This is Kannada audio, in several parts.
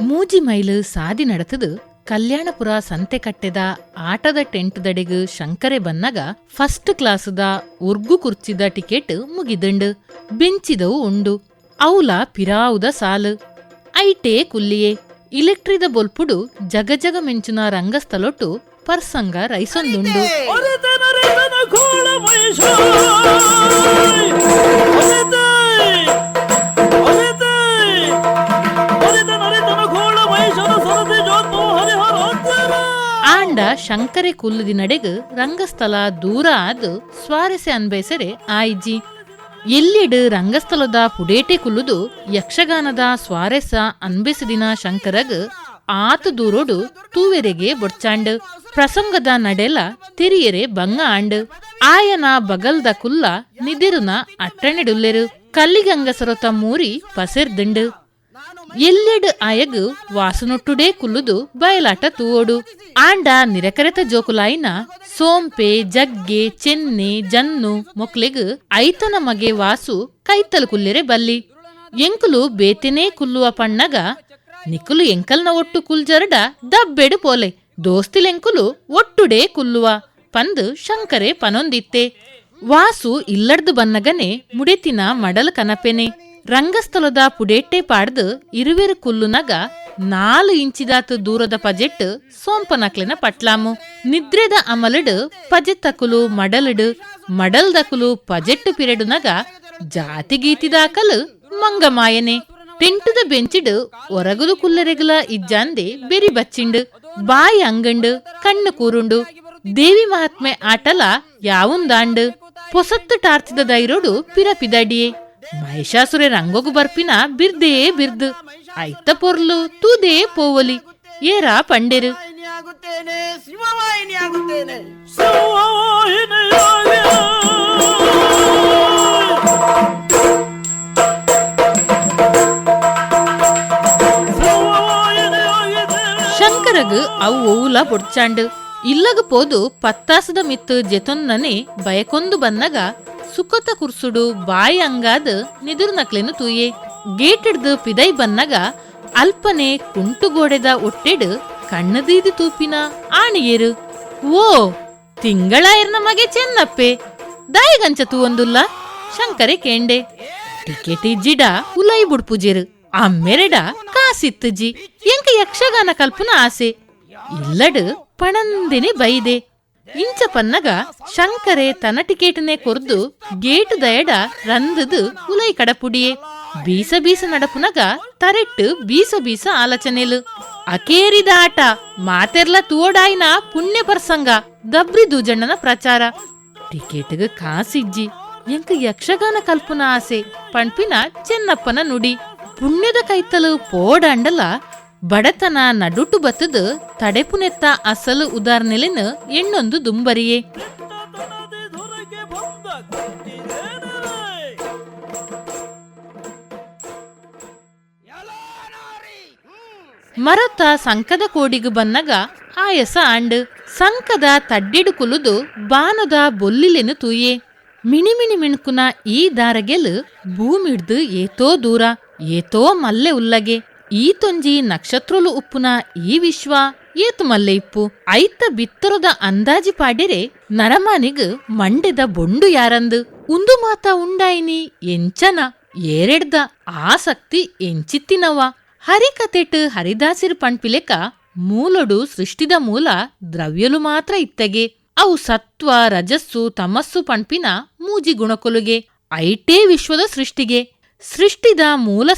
ಮೂಜಿ ಮೈಲು ಸಾದಿ ನಡತದು ಕಲ್ಯಾಣಪುರ ಸಂತೆ ಕಟ್ಟೆದ ಆಟದ ಟೆಂಟ್ ದಡೆಗ್ ಶಂಕರೆ ಬಂದಾಗ ಫಸ್ಟ್ ಕ್ಲಾಸ್ದ ಉರ್ಗು ಕುರ್ಚಿದ ಟಿಕೆಟ್ ಮುಗಿದಂಡು. ಬೆಂಚಿದವು ಉಂಡು. ಅವುಲ ಪಿರಾವುದ ಸಾಲು. ಐಟೇ ಕುಲ್ಲಿಯೇ. ಇಲೆಕ್ಟ್ರಿದ ಬೊಲ್ಪುಡು ಜಗಜಗ ಜಗ ಮಿಂಚುನ ರಂಗಸ್ಥಲೊಟ್ಟು ಪರ್ಸಂಗ ರೈಸೊಂದುಂಡು. ಆಂಡ ಶಂಕರೆ ಕುಲ್ಲುದಿ ನಡೆಗ್ ರಂಗಸ್ಥಳ ದೂರ ಆದ್ ಸ್ವಾರಸ್ಯ ಅನ್ಬಯಸರೆ ಆಯ್ಜಿ. ಎಲ್ಲಿಡ್ ರಂಗಸ್ಥಳದ ಪುಡೇಟೆ ಕುಲ್ಲುದು ಯಕ್ಷಗಾನದ ಸ್ವಾರಸ್ಯ ಅನ್ಬೆಸದಿನ ಶಂಕರಗ್ ಆತ ದೂರೋಡು ತೂವೆರೆಗೆ ಬೊಡ್ಚಾಂಡ್. ಪ್ರಸಂಗದ ನಡೆಲ ತಿರಿಯರೆ ಬಂಗ ಆಂಡ್ ಆಯನ ಬಗಲ್ದ ಕುಲ್ಲ ನಿದಿರುನ ಅಟ್ಟಣೆಡುಲ್ಲೆರು ಕಲ್ಲಿಗಂಗಸರು ತಮ್ಮೂರಿ ಪಸೆರ್ದಿಂಡು ಎಲ್ಲೆಡ್ ಆಯಗು ವಾಸನೊಟ್ಟುಡೇ ಕುಲ್ಲುದು ಬಯಲಾಟ ತೂವೋಡು. ಆಂಡ ನಿರಕರೆತ ಜೋಕುಲಾಯಿನ ಸೋಂಪೆ, ಜಗ್ಗೆ, ಚೆನ್ನೆ, ಜನ್ನು ಮೊಕ್ಲೆಗ್ ಐತನ ಮಗೆ ವಾಸು ಕೈತಲು ಕುಲ್ಲೆರೆ ಬಲ್ಲಿ. ಎಂಕುಲು ಬೇತೆನೇ ಕುಲ್ಲುವ ಪಣ್ಣಗ ನಿಕುಲು ಎಂಕಲ್ನ ಒಟ್ಟು ಕುಲ್ಜರಡ ದಬ್ಬೆಡು ಪೋಲೆ. ದೋಸ್ತಿಲೆಂಕುಲು ಒಟ್ಟುಡೇ ಕುಲ್ಲುವ. ಪಂದು ಶಂಕರೆ ಪನೊಂದಿತ್ತೆ. ವಾಸು ಇಲ್ಲಡ್ದು ಬನ್ನಗನೆ ಮುಡೆತಿನ ಮಡಲ್ ಕನಪೆನೆ. ರಂಗಸ್ಥಲದ ಪುಡೆಟ್ಟೆ ಪಾಡ್ದು ಇರುವೆರು ಕುಲ್ಲುನಗ ನಾಲು ಇಂಚಿದಾತು ದೂರದ ಪಜೆಟ್ ಸೋಂಪನಕ್ಲೆನ ಪಟ್ಲಾಮು. ನಿದ್ರೆದ ಅಮಲಡು ಪಜೆತ್ತಕುಲು ಮಡಲಡು ಮಡಲ್ದಕುಲು ಪಜೆಟ್ಟು ಪಿರೆಡುನಗ ಜಾತಿ ಗೀತಿದಾಕಲು ಮಂಗಮಾಯನೆ ಟೆಂಟುದ ಬೆಂಚಿಡ್ ಒರಗುಲು ಕುಲ್ಲರೆಗುಲ ಇಜ್ಜಾಂದೆ ಬೆರಿ ಬಚ್ಚಿಂಡು. ಬಾಯಿ ಅಂಗಂಡು, ಕಣ್ಣು ಕೂರುಂಡು, ದೇವಿ ಮಹಾತ್ಮೆ ಆಟಲ ಯಾವುಂದಾಂಡು ಪೊಸತ್ತು ಟಾರ್ಚಿದ ದೈರೋಡು ಪಿರಪಿದಡಿಯೇ. ಮಹಿಷಾಸುರೆ ರಂಗೋಗು ಬರ್ಪಿನ ಬಿರ್ದೇ ಬಿರ್ದು. ಐತ ಪೊರ್ಲು ತೂದೇ ಪೋವಲಿ. ಏರಾ ಪಂಡೆರು. ವಾಹಿನಿ ಆಗುತ್ತೇನೆ ಶಂಕರಗ್ ಅವು ಓವುಲ ಬೊಡ್ಚಾಂಡ್ ಇಲ್ಲಗ ಪೋದು ಪತ್ತಾಸದ ಮಿತ್ತು ಜೆತೊನ್ನನೆ ಬಯಕೊಂದು ಬನ್ನಗ ಸುಖತ ಕುರ್ಸುಡು ಬಾಯಿ ಅಂಗಾದ್ ನಿದುರು ನಕ್ಲೆನು ತೂಯೆ. ಗೇಟಿಡ್ದು ಪಿದೈ ಬನ್ನಗ ಅಲ್ಪನೆ ಕುಂಟುಗೋಡೆದ ಒಟ್ಟೆಡ್ ಕಣ್ಣದೀದಿ ತೂಪಿನ ಆಣಿಯೇರು. ಓ ತಿಂಗಳ ಮಗೆ ಚೆನ್ನಪ್ಪೆ. ದಾಯಿಗಂಚ ಒಂದುಲ್ಲ ಶಂಕರೆ ಕೇಂಡೆ. ಟಿಕೆಟಿ ಜಿಡ ಉಲೈ ಬುಡ್ಪುಜೆರು. ಅಮ್ಮೆರೆಡ ಕಾಸಿತ್ತಜಿ ಎಂಕ ಯಕ್ಷಗಾನ ಕಲ್ಪನ ಆಸೆ. ಇಲ್ಲಡು ಪಣಂದಿನಿ ಬೈದೆ. ಇಂಚ ಪನ್ನಗ ಶಂಕರೆ ತನ ಟಿಕೆಟ್ನೆ ಕೊರ್ದು ಗೇಟು ದಯಡ ರಂದದು ಉಲೈ ಕಡಪುಡಿಯೇ. ಬೀಸ ಬೀಸ ನಡಪುನಗ ತರೆಟ್ಟು ಬೀಸ ಬೀಸ ಆಲೋಚನೆಲು. ಅಕೇರಿದ ಆಟ, ಮಾತೆರ್ಲ ತೂವಡಾಯಿನ ಪುಣ್ಯ ಪ್ರಸಂಗ, ದಬ್ರಿ ದೂಜಣ್ಣನ ಪ್ರಚಾರ. ಟಿಕೆಟ್ಗ ಕಾಸಿಜ್ಜಿ ಎಂಕ ಯಕ್ಷಗಾನ ಕಲ್ಪನ ಆಸೆ. ಪಣ್ಪಿನ ಚೆನ್ನಪ್ಪನ ನುಡಿ. ಪುಣ್ಯದ ಕೈತಲು ಪೋಡಾಂಡಲ, ಬಡತನ ನಡುಟು ಬತ್ತದ ತಡೆಪುನೆತ್ತ ಅಸಲು ಉದಾಹರಣೆಲಿನ ಎಣ್ಣೊಂದು ದುಂಬರಿಯೇ. ಮರತ ಸಂಕದ ಕೋಡಿಗು ಬನ್ನಗ ಆಯಸ ಆಂಡ್, ಸಂಕದ ತಡ್ಡಿಡು ಕುಲುದು ಬಾನದ ಬೊಲ್ಲಿಲೆನು ತೂಯೆ. ಮಿಣಿಮಿಣಿ ಮಿಣುಕುನ ಈ ದಾರಗೆಲು ಭೂಮಿಡ್ದು ಏತೋ ದೂರ. ಏತೋ ಮಲ್ಲೆ ಉಲ್ಲಗೆ, ಈ ತೊಂಜಿ ನಕ್ಷತ್ರಲು ಉಪ್ಪುನ ಈ ವಿಶ್ವ, ಏತು ಮಲ್ಲೆ ಇಪ್ಪು? ಐತ ಬಿತ್ತರದ ಅಂದಾಜಿ ಪಾಡಿರೆ ನರಮಾನಿಗ್ ಮಂಡೆದ ಬೊಂಡು ಯಾರಂದು? ಉಂದು ಮಾತ ಉಂಡಾಯಿನಿ ಎಂಚನ, ಏರೆಡ್ದ ಆಸಕ್ತಿ ಎಂಚಿತ್ತಿನವ ಹರಿಕತೆಟ್ ಹರಿದಾಸಿರ್ ಪಣ್ಪಿಲೆಕ ಮೂಲೊಡು ಸೃಷ್ಟಿದ ಮೂಲ ದ್ರವ್ಯಲು ಮಾತ್ರ ಇತ್ತಗೆ. ಅವು ಸತ್ವ, ರಜಸ್ಸು, ತಮಸ್ಸು ಪಣ್ಪಿನ ಮೂಜಿ ಗುಣಕೊಲುಗೆ ಐಟೇ ವಿಶ್ವದ ಸೃಷ್ಟಿಗೆ. ಸೃಷ್ಟಿದ ಮೂಲ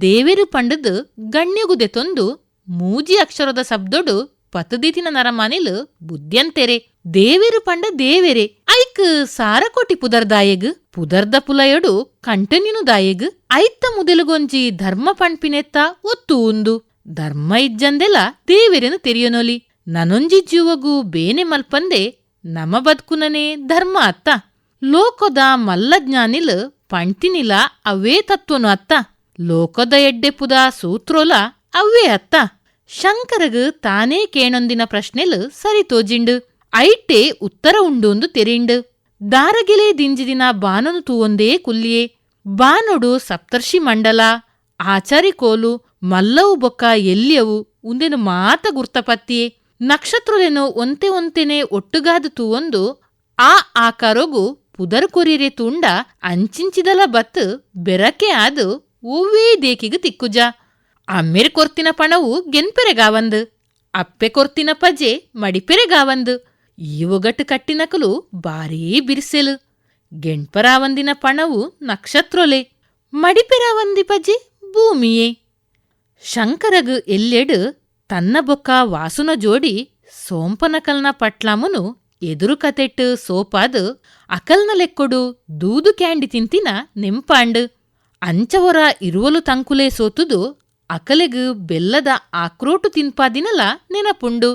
ದೇವಿರು ಪಂಡದು ಗಣ್ಯಗುದೆತೊಂದು ಮೂಜಿ ಅಕ್ಷರದ ಶಬ್ದೊಡು ಪತದಿತಿನ ನರಮಾನಿಲು ಬುದ್ಧ್ಯಂತೆರೆ. ದೇವೆರು ಪಂಡ ದೇವೆರೆ. ಐಕ್ ಸಾರಕೋಟಿ ಪುದರ್ದಾಯಗ್, ಪುದರ್ದ ಪುಲಯಡು ಕಂಟನಿನು ದಾಯಗ್, ಐತ್ತ ಮುದಲುಗೊಂಜಿ ಧರ್ಮ ಪಂಪಿನೆತ್ತ ಒತ್ತು ಉಂದು. ಧರ್ಮ ಇಜ್ಜಂದೆಲ ದೇವೆರೆನು ತೆರಿಯನೊಲಿ. ನನೊಂಜಿ ಜೀವಗೂ ಬೇನೆ ಮಲ್ಪಂದೆ ನಮ ಬದುಕುನನೇ ಧರ್ಮ ಅತ್ತ. ಲೋಕದ ಮಲ್ಲಜ್ಞಾನಿಲ್ ಪಂಟಿನಿಲ ಅವೇ ತತ್ವನು ಅತ್ತ. ಲೋಕದ ಎಡ್ಡೆಪುದ ಸೂತ್ರೋಲ ಅವೇ ಅತ್ತ. ಶಂಕರಗ್ ತಾನೇ ಕೇಣೊಂದಿನ ಪ್ರಶ್ನೆಲ್ ಸರಿ ತೋಜಿಂಡು. ಐಟೆ ಉತ್ತರ ಉಂಡೊಂದು ತೆರಿಂಡು. ದಾರಗಿಲೆ ದಿಂಜಿದಿನ ಬಾನನು ತೂವೊಂದೇ ಕುಲ್ಲಿಯೇ. ಬಾನುಡು ಸಪ್ತರ್ಷಿ ಮಂಡಲ, ಆಚಾರಿ ಕೋಲು, ಮಲ್ಲವು ಬೊಕ್ಕ ಎಲ್ಲಿಯವು, ಉಂದೆನು ಮಾತ ಗುರ್ತಪತ್ತಿಯೇ. ನಕ್ಷತ್ರುಲೆನು ಒಂತೆ ಒಂತೆನೆ ಒಟ್ಟುಗಾದ ತೂವೊಂದು ಆ ಆಕಾರಗು ಪುದರ್ ಕೊರಿರೆ ತುಂಡ ಅಂಚಿಂಚಿದಲ ಬತ್ ಬೆರಕೆ ಆದು ಒವ್ವೇ ದೇಕಿಗ ತಿಕ್ಕುಜ. ಅಮ್ಮೆರ್ ಕೊರ್ತಿನ ಪಣವು ಗೆನ್ಪೆರೆಗಾವಂದು ಅಪ್ಪೆ ಕೊರ್ತಿನ ಪಜೆ ಮಡಿಪೆರೆಗಾವಂದು ಈ ಒಗಟ್ಟು ಕಟ್ಟಿನಕಲು ಬಾರೀ ಬಿರ್ಸೆಲು. ಗೆಣ್ಪರಾವಂದಿನ ಪಣವು ನಕ್ಷತ್ರೊಲೆ ಮಡಿಪೆರಾವಂದಿ ಪಜೆ ಭೂಮಿಯೇ. ಶಂಕರಗು ಎಲ್ಲೆಡು ತನ್ನ ಬೊಕ್ಕ ವಾಸುನ ಜೋಡಿ ಸೋಂಪನಕಲ್ನ ಪಟ್ಲಾಮುನು ಎದುರು ಕತೆಟ್ಟು ಸೋಪಾದು ಅಕಲ್ನ ಲೆಕ್ಕೊಡು ದೂದು ಕ್ಯಾಂಡಿ ತಿಂತಿನ ನೆಂಪಾಂಡು. ಅಂಚವರ ಇರುವಲು ತಂಕುಲೆ ಸೋತುದು ಅಕಲೆಗ್ ಬೆಲ್ಲದ ಆಕ್ರೋಟು ತಿನ್ಪಾದಿನಲ ನೆನಪುಂಡು.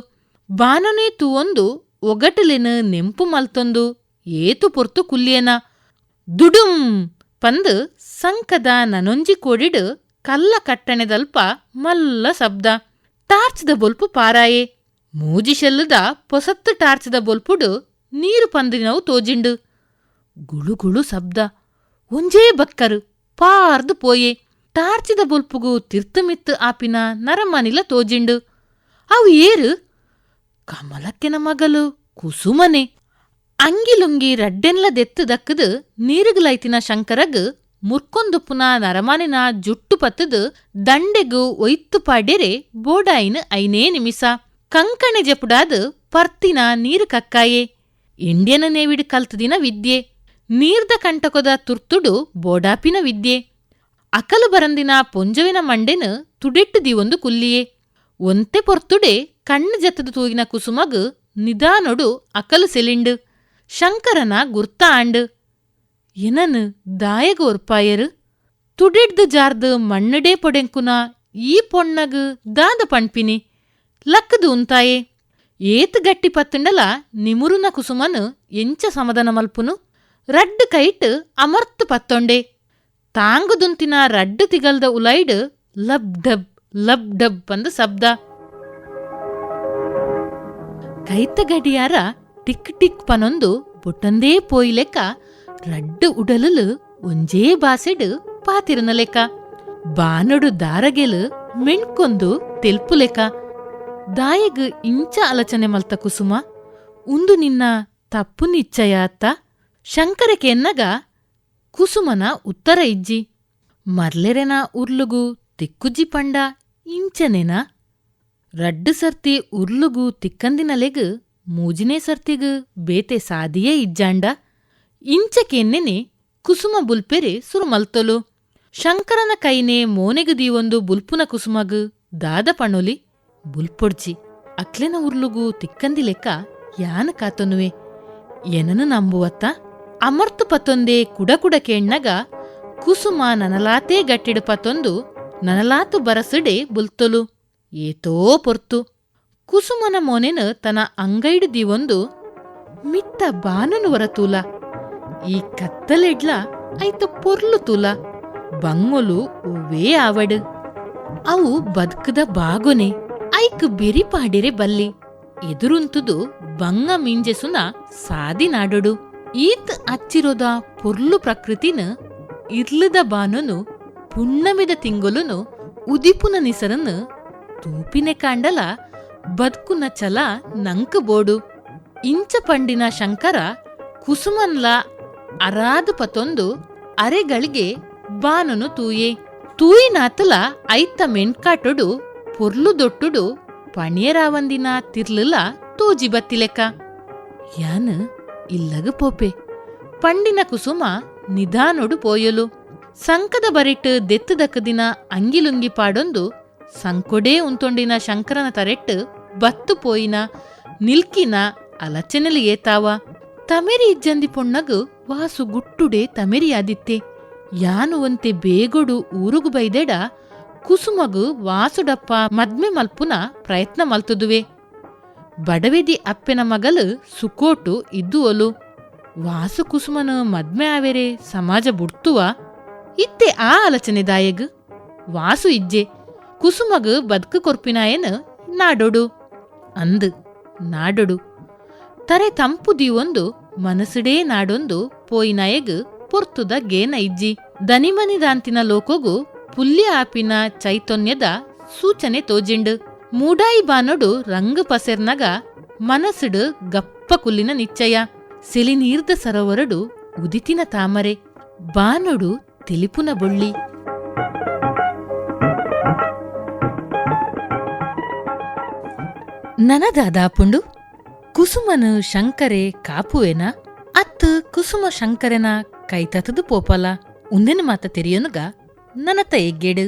ಬಾನನೇ ತೂವೊಂದು ಒಗಟಲೆನ ನೆಂಪು ಮಲ್ತೊಂದು ಏತು ಪೊರ್ತು ಕುಲ್ಲಿಯನ ದುಡುಂ ಪಂದ್ ಸಂಕದ ನನೊಂಜಿ ಕೋಡಿಡು ಕಲ್ಲ ಕಟ್ಟಣೆದಲ್ಪ ಮಲ್ಲ ಶಬ್ದ. ಟಾರ್ಚ್ದ ಬೊಲ್ಪು ಪಾರಾಯೆ. ಶೆಲ್ಲುದ ಪೊಸತ್ತು ಟಾರ್ಚದ ಬೊಲ್ಪುಡು ನೀರು ಪಂದಿನವು ತೋಜಿಂಡು. ಗುಳುಗುಳು ಸಬ್ದ ಒಂಜೇ ಬಕ್ಕರು ಪಾರ್ದು ಪೋಯೆ. ಟಾರ್ಚಿದ ಬೊಲ್ಪುಗು ತಿರ್ತಮಿತ್ತು ಆಪಿನ ನರಮನಿಲ ತೋಜಿಂಡು. ಅವು ಏರು? ಕಮಲಕ್ಕೆನ ಮಗಲು ಕುಸುಮನೆ. ಅಂಗಿಲುಂಗಿ ರಡ್ಡೆನ್ಲ ದೆತ್ತು ದಕ್ಕದು ನೀರುಗುಲೈತಿನ ಶಂಕರಗ್ ಮುರ್ಕೊಂದುಪ್ಪುನ ನರಮಾನಿನ ಜುಟ್ಟು ಪತ್ತದು ದಂಡೆಗು ಒಯ್ತು ಪಾಡ್ಯರೆ ಬೋಡಾಯಿನ ಐನೇ ನಿಮಿಸ ಕಂಕಣೆ ಜಪುಡಾದ್ ಪರ್ತಿನ ನೀರು ಕಕ್ಕಾಯೆ. ಇಂಡಿಯನ ನೇವಿಡ್ ಕಲ್ತದಿನ ವಿದ್ಯೆ. ನೀರ್ದ ಕಂಟಕೊದ ತುರ್ತುಡು ಬೋಡಾಪಿನ ವಿದ್ಯೆ. ಅಕಲು ಬರಂದಿನ ಪೊಂಜವಿನ ಮಂಡೆನ ತುಡೆಟ್ಟು ಒಂದು ಕುಲ್ಲಿಯೇ. ಒಂತೆ ಪೊರ್ತುಡೆ ಕಣ್ಣು ಜತ್ತದ ತೂಗಿನ ಕುಸುಮಗ್ ನಿಧಾನೊಡು ಅಕಲು ಸೆಲಿಂಡ್. ಶಂಕರನ ಗುರ್ತ ಆಂಡ್. ಎನನ್ ದಾಯಗ ತುಡೆಡ್ದು ಜಾರ್ದು ಮಣ್ಣಡೇ ಪೊಡೆಂಕುನ ಈ ಪೊಣ್ಣಗ ದಾದ ಪಣ್ಪಿನಿ. ಏತ್ ಗಟ್ಟಿ ಪತ್ತುಂಡಲ ನಿಮುರುನ ಕುಸುಮನು ಎಂಚ ಸಮಾಧಾನ ಮಲ್ಪುನು? ರಡ್ಡು ಕೈಟ್ ಅಮರ್ತ್ ಪತ್ತೊಂಡೆ? ತಾಂಗುದುಂತಿನ ರಡ್ಡು ತಿಗಲ್ದ ಉಲೈಡ್ ಲಬ್ ಡಬ್ ಲಬ್ ಡಬ್ ಅಂದು ಶಬ್ದ. ಕೈತ ಗಡಿಯಾರ ಟಿಕ್ ಟಿಕ್ ಪನೊಂದು ಬೊಟ್ಟೊಂದೇ ಪೋಯಿ ಲೆಕ್ಕ, ರಡ್ಡು ಉಡಲುಲು ಒಂಜೇ ಬಾಸೆಡು ಪಾತಿರನ ಲೆಕ್ಕ. ಬಾನಡು ದಾರಗೆಲು ಮೆಣ್ಕೊಂದು ತೆಲ್ಪು ದಾಯಗ್ ಇಂಚ ಅಲಚನೆ ಮಲ್ತ ಕುಸುಮ, ಉಂದು ನಿನ್ನ ತಪ್ಪು ನಿಶ್ಚಯ ಅತ್ತ ಶಂಕರಕ್ಕೆ ಎನ್ನಗ ಕುಸುಮನ ಉತ್ತರ ಇಜ್ಜಿ. ಮರ್ಲೆರೆನ ಉರ್ಲುಗು ತಿಕ್ಕುಜ್ಜಿ ಪಂಡ ಇಂಚನೆನ, ರಡ್ಡು ಸರ್ತಿ ಉರ್ಲುಗು ತಿಕ್ಕಂದಿನಲೆಗ್ ಮೂಜಿನೇ ಸರ್ತಿಗ್ ಬೇತೆ ಸಾದಿಯೇ ಇಜ್ಜಾಂಡ. ಇಂಚಕೆನ್ನೆನೆ ಕುಸುಮ ಬುಲ್ಪೆರೆ ಸುರುಮಲ್ತೊಲು ಶಂಕರನ ಕೈನೇ ಮೋನೆಗು ದೀವೊಂದು ಬುಲ್ಪುನ ಕುಸುಮಗ್ ದಾದ ಪಣೊಲಿ. ಬುಲ್ಪೊಡ್ಜಿ, ಅಕ್ಲೆನ ಉರ್ಲುಗು ತಿಕ್ಕಂದಿ ಲೆಕ್ಕ ಯಾನ ಕಾತೊನುವೆ ಏನನ್ನು ನಂಬುವತ್ತ? ಅಮರ್ತು ಪತ್ತೊಂದೇ ಕುಡಕುಡ ಕೇಣ್ಣಗ, ಕುಸುಮ ನನಲಾತೇ ಗಟ್ಟಿಡು ಪತ್ತೊಂದು ನನಲಾತು ಬರಸುಡೆ ಬುಲ್ತೊಲು, ಏತೋ ಪೊರ್ತು. ಕುಸುಮನ ಮೋನೆನ ತನ ಅಂಗೈಡು ದಿವೊಂದು, ಮಿತ್ತ ಬಾನನು ವರತೂಲ, ಈ ಕತ್ತಲೆಡ್ಲ ಐತ ಪೊರ್ಲು ತೂಲ, ಬಂಗೊಲು ಹೂವೇ ಆವಡು. ಅವು ಬದುಕದ ಬಾಗೊನೆ. ಐಕ್ ಬಿರಿಪಾಡಿರೆ ಬಲ್ಲಿ. ಎದುರುಂತುದು ಬಂಗ ಮಿಂಜೆಸುನ ಸಾದಿ ನಾಡೊಡು. ಈತ್ ಅಚ್ಚಿರೋದ ಪೊರ್ಲು ಪ್ರಕೃತಿನ ಇರ್ಲದ ಬಾನುನು ಪುಣ್ಣಮಿದ ತಿಂಗೊಲುನು ಉದಿಪುನ ನಿಸರನ್ನು ತೂಪಿನೆ ಕಾಂಡಲ ಬದುಕುನ ಚಲ ನಂಕ ಬೋಡು. ಇಂಚ ಪಂಡಿನ ಶಂಕರ ಕುಸುಮನ್ಲ ಅರಾದು ಪತೊಂದು ಅರೆಗಳಿಗೆ ಬಾನುನು ತೂಯೆ. ತೂಯಿನಾತಲ ಐತ ಮೆಣ್ಕಾಟೊಡು ಪೊರ್ಲು ದೊಟ್ಟುಡು ಪಣಿಯರಾವಂದಿನ ತಿರ್ಲಲ ತೂಜಿ ಬತ್ತಿಲೆಕ್ಕ. ಯಾನ್? ಇಲ್ಲಗ ಪೋಪೆ. ಪಂಡಿನ ಕುಸುಮ ನಿಧಾನೊಡು ಪೋಯಲು. ಸಂಕದ ಬರಿಟ್ ದೆತ್ತದಕ್ಕದಿನ ಅಂಗಿಲುಂಗಿ ಪಾಡೊಂದು ಸಂಕೊಡೇ ಉಂತೊಂಡಿನ ಶಂಕರನ ತರೆಟ್ ಬತ್ತು ಪೋಯಿನ ನಿಲ್ಕಿನ ಅಲಚನೆಲಿ ಏತಾವ. ತಮೆರಿ ಇಜ್ಜಂದಿ ಪೊಣ್ಣಗು ವಾಸು ಗುಟ್ಟುಡೆ ತಮೆರಿ ಆದಿತ್ತೆ ಯಾನು ಬೇಗೊಡು ಊರುಗು ಬೈದೆಡ ಕುಸುಮಗು ವಾಸುಡಪ್ಪ ಮದ್ಮೆ ಮಲ್ಪುನ ಪ್ರಯತ್ನ ಮಲ್ತುದುವೆ. ಬಡವಿದಿ ಅಪ್ಪೆನ ಮಗಲು ಸುಕೋಟು ಇದ್ದುವಲು. ವಾಸು ಕುಸುಮನ ಮದ್ಮೆ ಆವೆರೆ ಸಮಾಜ ಬುಡ್ತುವ. ಇತ್ತೆ ಆ ಆಲೋಚನೆ ದಾಯಗ್. ವಾಸು ಇಜ್ಜೆ, ಕುಸುಮಗು ಬದುಕು ಕೊರ್ಪಿನಾಯನ್ ನಾಡೊಡು. ಅಂದು, ನಾಡೊಡು. ತರೆ ತಂಪು ದೀವೊಂದು ಮನಸುಡೇ ನಾಡೊಂದು ಪೋಯಿನಾಯಗ ಪೊರ್ತುದ ಗೇನ ಇಜ್ಜಿ. ದನಿಮನಿದಾಂತಿನ ಲೋಕೊಗು ಪುಲ್ಯ ಆಪಿನ ಚೈತನ್ಯದ ಸೂಚನೆ ತೋಜಿಂಡು. ಮೂಡಾಯಿ ಬಾನೊಡು ರಂಗ ಪಸೆರ್ನಗ ಮನಸ್ಸುಡು ಗಪ್ಪ ಕುಲ್ಲಿನ ನಿಶ್ಚಯ ಸಿಲಿನೀರ್ದ ಸರೋವರಡು ಉದಿತಿನ ತಾಮರೆ, ಬಾನೊಡು ತಿಳಿಪುನ ಬೊಳ್ಳಿ. ನನದಾದಾಪುಂಡು ಕುಸುಮನು ಶಂಕರೆ ಕಾಪುವೆನ, ಅತ್ತು ಕುಸುಮ ಶಂಕರೆನ ಕೈತತದು ಪೋಪಲ. ಉಂದೆನ ಮಾತ ತೆರಿಯನುಗ ನನತ ಎಗ್ಗೇಡು